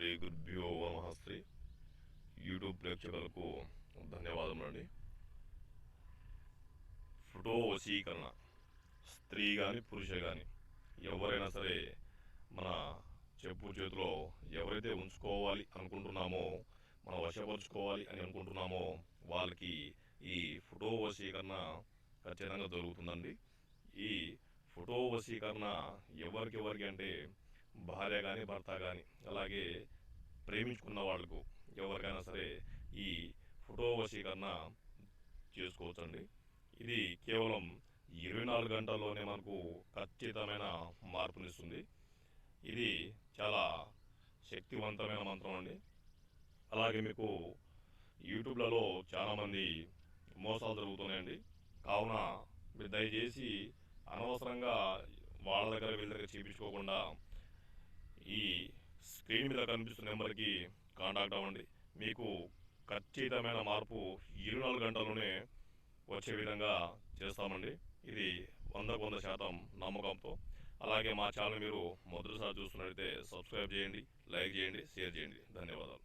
శ్రీ గురుభ్యో నమః శ్రీ యూట్యూబ్ ప్రేక్షకులకు ధన్యవాదములండి. ఫోటో వశీకరణ స్త్రీ కానీ పురుష కానీ ఎవరైనా సరే మన చెప్పు చేతిలో ఎవరైతే ఉంచుకోవాలి అనుకుంటున్నామో మనం వశపరుచుకోవాలి అని అనుకుంటున్నామో వాళ్ళకి ఈ ఫోటో వశీకరణ ఖచ్చితంగా జరుగుతుందండి ఈ ఫోటో వశీకరణ ఎవరికి ఎవరికి అంటే భార్య కానీ భర్త కానీ అలాగే ప్రేమించుకున్న వాళ్ళకు ఎవరికైనా సరే ఈ ఫోటో వశీకరణ చేసుకోవచ్చండి. ఇది కేవలం ఇరవై నాలుగు గంటల్లోనే మనకు ఖచ్చితమైన మార్పునిస్తుంది. ఇది చాలా శక్తివంతమైన మంత్రం అండి. అలాగే మీకు యూట్యూబ్లలో చాలామంది మోసాలు జరుగుతున్నాయండి. కావున మీరు దయచేసి అనవసరంగా వాళ్ళ దగ్గర వీళ్ళ దగ్గర చూపించుకోకుండా ఈ స్క్రీన్ మీద కనిపిస్తున్న నెంబర్కి కాంటాక్ట్ అవ్వండి. మీకు ఖచ్చితమైన మార్పు ఇరవై నాలుగు గంటల్లోనే వచ్చే విధంగా చేస్తామండి. ఇది వందకు వంద శాతం నమ్మకంతో. అలాగే మా ఛానల్ మీరు మొదటిసారి చూస్తున్నట్లయితే సబ్స్క్రైబ్ చేయండి లైక్ చేయండి షేర్ చేయండి. ధన్యవాదాలు.